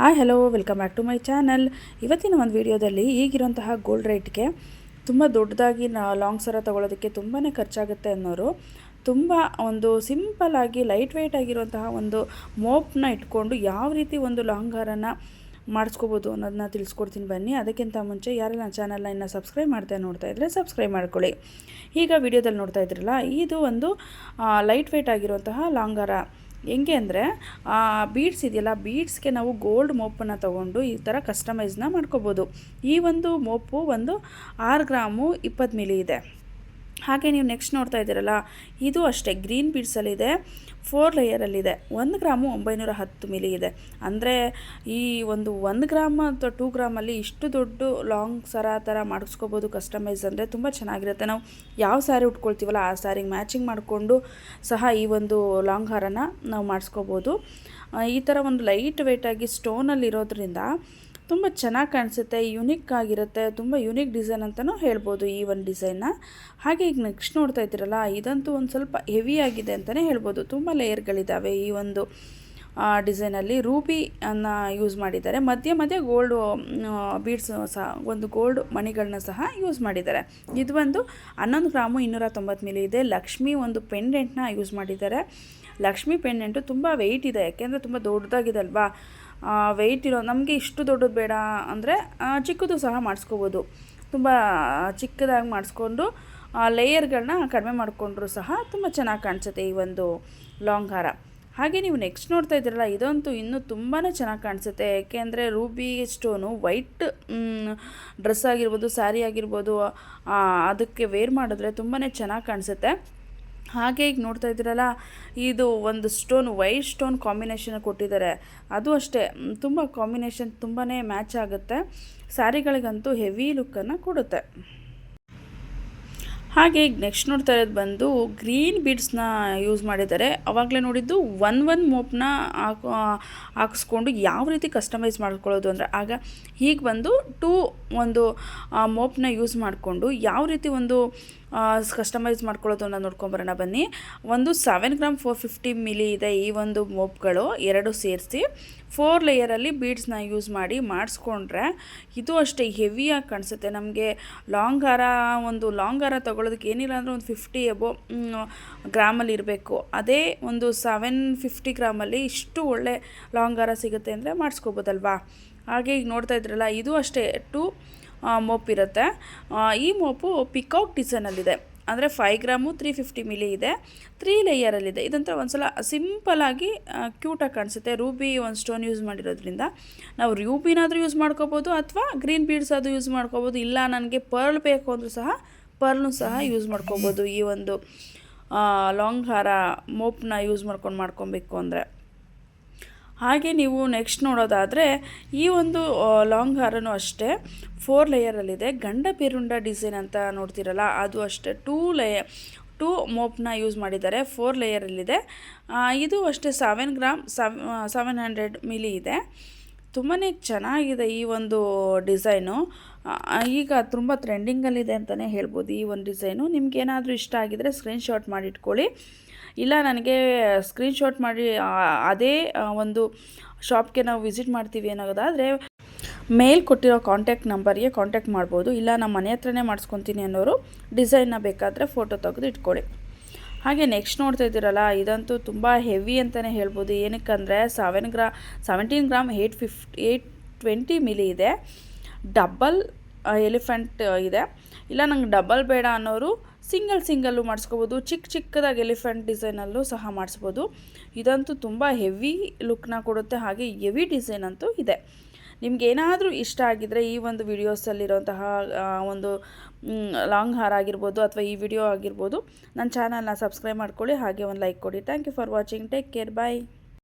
Hi hello welcome back to my channel ಇವತ್ತಿನ ಒಂದು ವಿಡಿಯೋದಲ್ಲಿ ಈಗಿರುವಂತಹ ಗೋಲ್ಡ್ ರೇಟ್ಗೆ ತುಂಬ ದೊಡ್ಡದಾಗಿ ನಾ ಲಾಂಗ್ ಸರ ತೊಗೊಳೋದಕ್ಕೆ ತುಂಬಾ ಖರ್ಚಾಗುತ್ತೆ ಅನ್ನೋರು ತುಂಬ ಒಂದು ಸಿಂಪಲ್ ಆಗಿ ಲೈಟ್ ವೆಯ್ಟ್ ಆಗಿರುವಂತಹ ಒಂದು ಮೋಪ್ನ ಇಟ್ಕೊಂಡು ಯಾವ ರೀತಿ ಒಂದು ಲಾಂಗ್ ಹಾರನ ಮಾಡಿಸ್ಕೋಬೋದು ಅನ್ನೋದನ್ನ ತಿಳಿಸ್ಕೊಡ್ತೀನಿ ಬನ್ನಿ. ಅದಕ್ಕಿಂತ ಮುಂಚೆ ಯಾರೆಲ್ಲ ಚಾನಲ್ನ ಇನ್ನು ಸಬ್ಸ್ಕ್ರೈಬ್ ಮಾಡ್ತಾ ನೋಡ್ತಾ ಇದ್ದರೆ ಸಬ್ಸ್ಕ್ರೈಬ್ ಮಾಡ್ಕೊಳ್ಳಿ. ಈಗ ವಿಡಿಯೋದಲ್ಲಿ ನೋಡ್ತಾ ಇದ್ರಲ್ಲ, ಇದು ಒಂದು ಲೈಟ್ ವೆಯ್ಟ್ ಆಗಿರುವಂತಹ ಲಾಂಗ್ ಹಾರ ಹೆಂಗೆ ಅಂದರೆ ಬೀಡ್ಸ್ ಇದೆಯಲ್ಲ ಬೀಡ್ಸ್ಗೆ ನಾವು ಗೋಲ್ಡ್ ಮೋಪನ್ನು ತೊಗೊಂಡು ಈ ಥರ ಕಸ್ಟಮೈಸ್ನ ಮಾಡ್ಕೋಬೋದು. ಈ ಒಂದು ಮೋಪು ಒಂದು ಆರು ಗ್ರಾಮು ಇಪ್ಪತ್ತು ಮಿಲಿ ಇದೆ. ಹಾಗೆ ನೀವು ನೆಕ್ಸ್ಟ್ ನೋಡ್ತಾ ಇದ್ದೀರಲ್ಲ, ಇದು ಅಷ್ಟೇ ಗ್ರೀನ್ ಬೀಡ್ಸಲ್ಲಿದೆ ಫೋರ್ ಲೇಯರಲ್ಲಿದೆ ಒಂದು ಗ್ರಾಮು ಒಂಬೈನೂರ ಹತ್ತು ಮಿಲಿ ಇದೆ. ಅಂದರೆ ಈ ಒಂದು ಒಂದು ಗ್ರಾಮ್ ಅಥವಾ ಟೂ ಗ್ರಾಮಲ್ಲಿ ಇಷ್ಟು ದೊಡ್ಡ ಲಾಂಗ್ ಸರ ಥರ ಮಾಡಿಸ್ಕೋಬೋದು ಕಸ್ಟಮೈಸ್ ಅಂದರೆ ತುಂಬ ಚೆನ್ನಾಗಿರುತ್ತೆ. ನಾವು ಯಾವ ಸ್ಯಾರಿ ಉಟ್ಕೊಳ್ತೀವಲ್ಲ ಆ ಸ್ಯಾರಿಗೆ ಮ್ಯಾಚಿಂಗ್ ಮಾಡಿಕೊಂಡು ಸಹ ಈ ಒಂದು ಲಾಂಗ್ ಹಾರನ್ನು ನಾವು ಮಾಡಿಸ್ಕೋಬೋದು. ಈ ಥರ ಒಂದು ಲೈಟ್ ವೆಯ್ಟಾಗಿ ಸ್ಟೋನಲ್ಲಿರೋದ್ರಿಂದ ತುಂಬ ಚೆನ್ನಾಗಿ ಕಾಣಿಸುತ್ತೆ ಯುನಿಕ್ ಆಗಿರುತ್ತೆ, ತುಂಬ ಯುನಿಕ್ ಡಿಸೈನ್ ಅಂತಲೂ ಹೇಳ್ಬೋದು ಈ ಒಂದು ಡಿಸೈನ್ನ ಹಾಗೆ ಈಗ ನೆಕ್ಸ್ಟ್ ನೋಡ್ತಾ ಇದ್ದೀರಲ್ಲ, ಇದಂತೂ ಒಂದು ಸ್ವಲ್ಪ ಹೆವಿ ಆಗಿದೆ ಅಂತಲೇ ಹೇಳ್ಬೋದು. ತುಂಬ ಲೇಯರ್ಗಳಿದ್ದಾವೆ ಈ ಒಂದು ಡಿಸೈನಲ್ಲಿ ರೂಬಿ ಅನ್ನು ಯೂಸ್ ಮಾಡಿದ್ದಾರೆ. ಮಧ್ಯೆ ಮಧ್ಯೆ ಗೋಲ್ಡ್ ಬೀಡ್ಸ್ ಸಹ, ಒಂದು ಗೋಲ್ಡ್ ಮಣಿಗಳನ್ನ ಸಹ ಯೂಸ್ ಮಾಡಿದ್ದಾರೆ. ಇದು ಒಂದು ಹನ್ನೊಂದು ಗ್ರಾಮು ಇನ್ನೂರ ತೊಂಬತ್ತು ಮಿಲಿ ಇದೆ. ಲಕ್ಷ್ಮಿ ಒಂದು ಪೆಂಡೆಂಟ್ನ ಯೂಸ್ ಮಾಡಿದ್ದಾರೆ. ಲಕ್ಷ್ಮಿ ಪೆಂಡೆಂಟು ತುಂಬ ವೆಯ್ಟ್ ಇದೆ, ಯಾಕೆಂದರೆ ತುಂಬ ದೊಡ್ಡದಾಗಿದೆ ಅಲ್ವಾ? ವೆಯ್ಟ್ ಇರೋ, ನಮಗೆ ಇಷ್ಟು ದೊಡ್ಡದು ಬೇಡ ಅಂದರೆ ಚಿಕ್ಕದು ಸಹ ಮಾಡಿಸ್ಕೋಬೋದು. ತುಂಬ ಚಿಕ್ಕದಾಗಿ ಮಾಡಿಸ್ಕೊಂಡು ಲೇಯರ್ಗಳನ್ನ ಕಡಿಮೆ ಮಾಡಿಕೊಂಡ್ರೂ ಸಹ ತುಂಬ ಚೆನ್ನಾಗಿ ಕಾಣಿಸುತ್ತೆ ಈ ಒಂದು ಲಾಂಗ್ ಹಾರ ಹಾಗೆ ನೀವು ನೆಕ್ಸ್ಟ್ ನೋಡ್ತಾ ಇದ್ದೀರಲ್ಲ, ಇದಂತೂ ಇನ್ನೂ ತುಂಬಾ ಚೆನ್ನಾಗಿ ಕಾಣಿಸುತ್ತೆ. ಏಕೆಂದರೆ ರೂಬಿ ಸ್ಟೋನು ವೈಟ್ ಡ್ರೆಸ್ ಆಗಿರ್ಬೋದು, ಸ್ಯಾರಿ ಆಗಿರ್ಬೋದು ಅದಕ್ಕೆ ವೇರ್ ಮಾಡಿದ್ರೆ ತುಂಬಾ ಚೆನ್ನಾಗಿ ಕಾಣಿಸುತ್ತೆ. ಹಾಗೆ ಈಗ ನೋಡ್ತಾ ಇದ್ದೀರಲ್ಲ, ಇದು ಒಂದು ಸ್ಟೋನ್, ವೈಟ್ ಸ್ಟೋನ್ ಕಾಂಬಿನೇಷನ್ ಕೊಟ್ಟಿದ್ದಾರೆ. ಅದು ಅಷ್ಟೇ ತುಂಬ ಕಾಂಬಿನೇಷನ್ ತುಂಬಾ ಮ್ಯಾಚ್ ಆಗುತ್ತೆ. ಸ್ಯಾರಿಗಳಿಗಂತೂ ಹೆವಿ ಲುಕ್ಕನ್ನು ಕೊಡುತ್ತೆ. ಹಾಗೆ ನೆಕ್ಸ್ಟ್ ನೋಡ್ತಾ ಇರೋದು ಬಂದು ಗ್ರೀನ್ ಬೀಡ್ಸ್ನ ಯೂಸ್ ಮಾಡಿದ್ದಾರೆ. ಅವಾಗಲೇ ನೋಡಿದ್ದು ಒನ್ ಒನ್ ಮೋಪ್ನ ಹಾಕೋ, ಹಾಕಿಸ್ಕೊಂಡು ಯಾವ ರೀತಿ ಕಸ್ಟಮೈಸ್ ಮಾಡ್ಕೊಳ್ಳೋದು ಅಂದರೆ ಆಗ ಹೀಗೆ ಬಂದು ಟೂ ಒಂದು ಮೋಪ್ನ ಯೂಸ್ ಮಾಡಿಕೊಂಡು ಯಾವ ರೀತಿ ಒಂದು ಕಸ್ಟಮೈಸ್ ಮಾಡ್ಕೊಳ್ಳೋದು ಅನ್ನೋ ನೋಡ್ಕೊಂಬರೋಣ ಬನ್ನಿ. ಒಂದು seven gram four fifty ml ಇದೆ ಈ ಒಂದು ಮೋಪ್ಗಳು, ಎರಡು ಸೇರಿಸಿ. ಫೋರ್ ಲೇಯರಲ್ಲಿ ಬೀಡ್ಸ್ನ ಯೂಸ್ ಮಾಡಿ ಮಾಡಿಸ್ಕೊಂಡ್ರೆ ಇದು ಅಷ್ಟೇ ಹೆವಿಯಾಗಿ ಕಾಣಿಸುತ್ತೆ. ನಮಗೆ ಲಾಂಗ್ ಹಾರ ಒಂದು ಲಾಂಗ್ ಹಾರ ತೊಗೊಳೋದಕ್ಕೆ ಏನಿಲ್ಲ ಅಂದರೆ ಒಂದು ಫಿಫ್ಟಿ ಎಬೋ ಗ್ರಾಮಲ್ಲಿ ಇರಬೇಕು. ಅದೇ ಒಂದು ಸೆವೆನ್ ಫಿಫ್ಟಿ ಗ್ರಾಮಲ್ಲಿ ಇಷ್ಟು ಒಳ್ಳೆ ಲಾಂಗ್ ಹಾರ ಸಿಗುತ್ತೆ ಅಂದರೆ ಮಾಡಿಸ್ಕೋಬೋದಲ್ವಾ? ಹಾಗೆ ಈಗ ನೋಡ್ತಾ ಇದ್ರಲ್ಲ, ಇದು ಅಷ್ಟೇ. ಟು ಮೋಪ್ ಇರುತ್ತೆ. ಈ ಮೋಪು ಪಿಕಾಕ್ ಡಿಸೈನಲ್ಲಿದೆ. ಅಂದರೆ five gram three fifty ml ಇದೆ. ತ್ರೀ ಲೇಯರಲ್ಲಿದೆ ಇದಂತ ಒಂದು ಸಲ ಸಿಂಪಲಾಗಿ ಕ್ಯೂಟಾಗಿ ಕಾಣಿಸುತ್ತೆ. ರೂಬಿ ಒಂದು ಸ್ಟೋನ್ ಯೂಸ್ ಮಾಡಿರೋದ್ರಿಂದ. ನಾವು ರೂಬಿನಾದರೂ ಯೂಸ್ ಮಾಡ್ಕೋಬೋದು ಅಥವಾ ಗ್ರೀನ್ ಬೀಡ್ಸ್ ಅದು ಯೂಸ್ ಮಾಡ್ಕೋಬೋದು. ಇಲ್ಲ ನನಗೆ ಪರ್ಲ್ ಬೇಕು ಅಂದರೂ ಸಹ ಪರ್ಲ್ನು ಸಹ ಯೂಸ್ ಮಾಡ್ಕೋಬೋದು ಈ ಒಂದು ಲಾಂಗ್ ಹಾರ ಮೋಪ್ನ ಯೂಸ್ ಮಾಡ್ಕೊಂಡು ಮಾಡ್ಕೊಬೇಕು ಅಂದರೆ. ಹಾಗೆ ನೀವು ನೆಕ್ಸ್ಟ್ ನೋಡೋದಾದರೆ ಈ ಒಂದು ಲಾಂಗ್ ಹಾರನೂ ಅಷ್ಟೇ ಫೋರ್ ಲೇಯರಲ್ಲಿದೆ ಗಂಡ ಪಿರುಂಡ ಡಿಸೈನ್ ಅಂತ ನೋಡ್ತಿರಲ್ಲ, ಅದು ಅಷ್ಟೇ. ಟೂ ಲೇಯರ್ ಟೂ ಮೋಪ್ನ ಯೂಸ್ ಮಾಡಿದ್ದಾರೆ ಫೋರ್ ಲೇಯರಲ್ಲಿದೆ ಇದು ಅಷ್ಟೇ seven gram seven hundred ml ಇದೆ. ತುಂಬಾ ಚೆನ್ನಾಗಿದೆ ಈ ಒಂದು ಡಿಸೈನು. ಈಗ ತುಂಬ ಟ್ರೆಂಡಿಂಗಲ್ಲಿದೆ ಅಂತಲೇ ಹೇಳ್ಬೋದು ಈ ಒಂದು ಡಿಸೈನು. ನಿಮ್ಗೇನಾದರೂ ಇಷ್ಟ ಆಗಿದರೆ ಸ್ಕ್ರೀನ್ಶಾಟ್ ಮಾಡಿ ಇಟ್ಕೊಳ್ಳಿ ಇಲ್ಲ ನನಗೆ ಸ್ಕ್ರೀನ್ಶಾಟ್ ಮಾಡಿ ಅದೇ ಒಂದು ಶಾಪ್ಗೆ ನಾವು ವಿಸಿಟ್ ಮಾಡ್ತೀವಿ ಅನ್ನೋದಾದರೆ ಮೇಲ್ ಕೊಟ್ಟಿರೋ ಕಾಂಟ್ಯಾಕ್ಟ್ ನಂಬರ್ಗೆ ಕಾಂಟ್ಯಾಕ್ಟ್ ಮಾಡ್ಬೋದು. ಇಲ್ಲ ನಮ್ಮ ಮನೆ ಹತ್ರನೇ ಮಾಡಿಸ್ಕೊತೀನಿ ಅನ್ನೋರು ಡಿಸೈನ್ನ ಬೇಕಾದರೆ ಫೋಟೋ ತೆಗೆದು ಇಟ್ಕೊಳ್ಳಿ ಹಾಗೆ ನೆಕ್ಸ್ಟ್ ನೋಡ್ತಾ ಇದ್ದೀರಲ್ಲ, ಇದಂತೂ ತುಂಬ ಹೆವಿ ಅಂತಲೇ ಹೇಳ್ಬೋದು. ಏನಕ್ಕಂದರೆ seven gram seventeen gram eight fifty eight twenty ml ಇದೆ. ಡಬಲ್ ಎಲಿಫೆಂಟ್ ಇದೆ. ಇಲ್ಲ, ನಂಗೆ ಡಬಲ್ ಬೇಡ ಅನ್ನೋರು ಸಿಂಗಲ್ ಸಿಂಗಲ್ಲು ಮಾಡಿಸ್ಕೋಬೋದು. ಚಿಕ್ಕ ಚಿಕ್ಕದಾಗಿ ಎಲಿಫೆಂಟ್ ಡಿಸೈನಲ್ಲೂ ಸಹ ಮಾಡಿಸ್ಬೋದು. ಇದಂತೂ ತುಂಬ ಹೆವಿ ಲುಕ್ನ ಕೊಡುತ್ತೆ. ಹಾಗೆ ಹೆವಿ ಡಿಸೈನ್ ಅಂತೂ ಇದೆ. ನಿಮ್ಗೆ ಏನಾದರೂ ಇಷ್ಟ ಆಗಿದ್ದರೆ ಈ ಒಂದು ವಿಡಿಯೋಸಲ್ಲಿರೋಂತಹ ಒಂದು ಲಾಂಗ್ ಹಾರ್ ಆಗಿರ್ಬೋದು ಅಥವಾ ಈ ವಿಡಿಯೋ ಆಗಿರ್ಬೋದು ನನ್ನ ಚಾನಲ್ನ ಸಬ್ಸ್ಕ್ರೈಬ್ ಮಾಡ್ಕೊಳ್ಳಿ, ಹಾಗೆ ಒಂದು ಲೈಕ್ ಕೊಡಿ. Thank you for watching. Take care. Bye.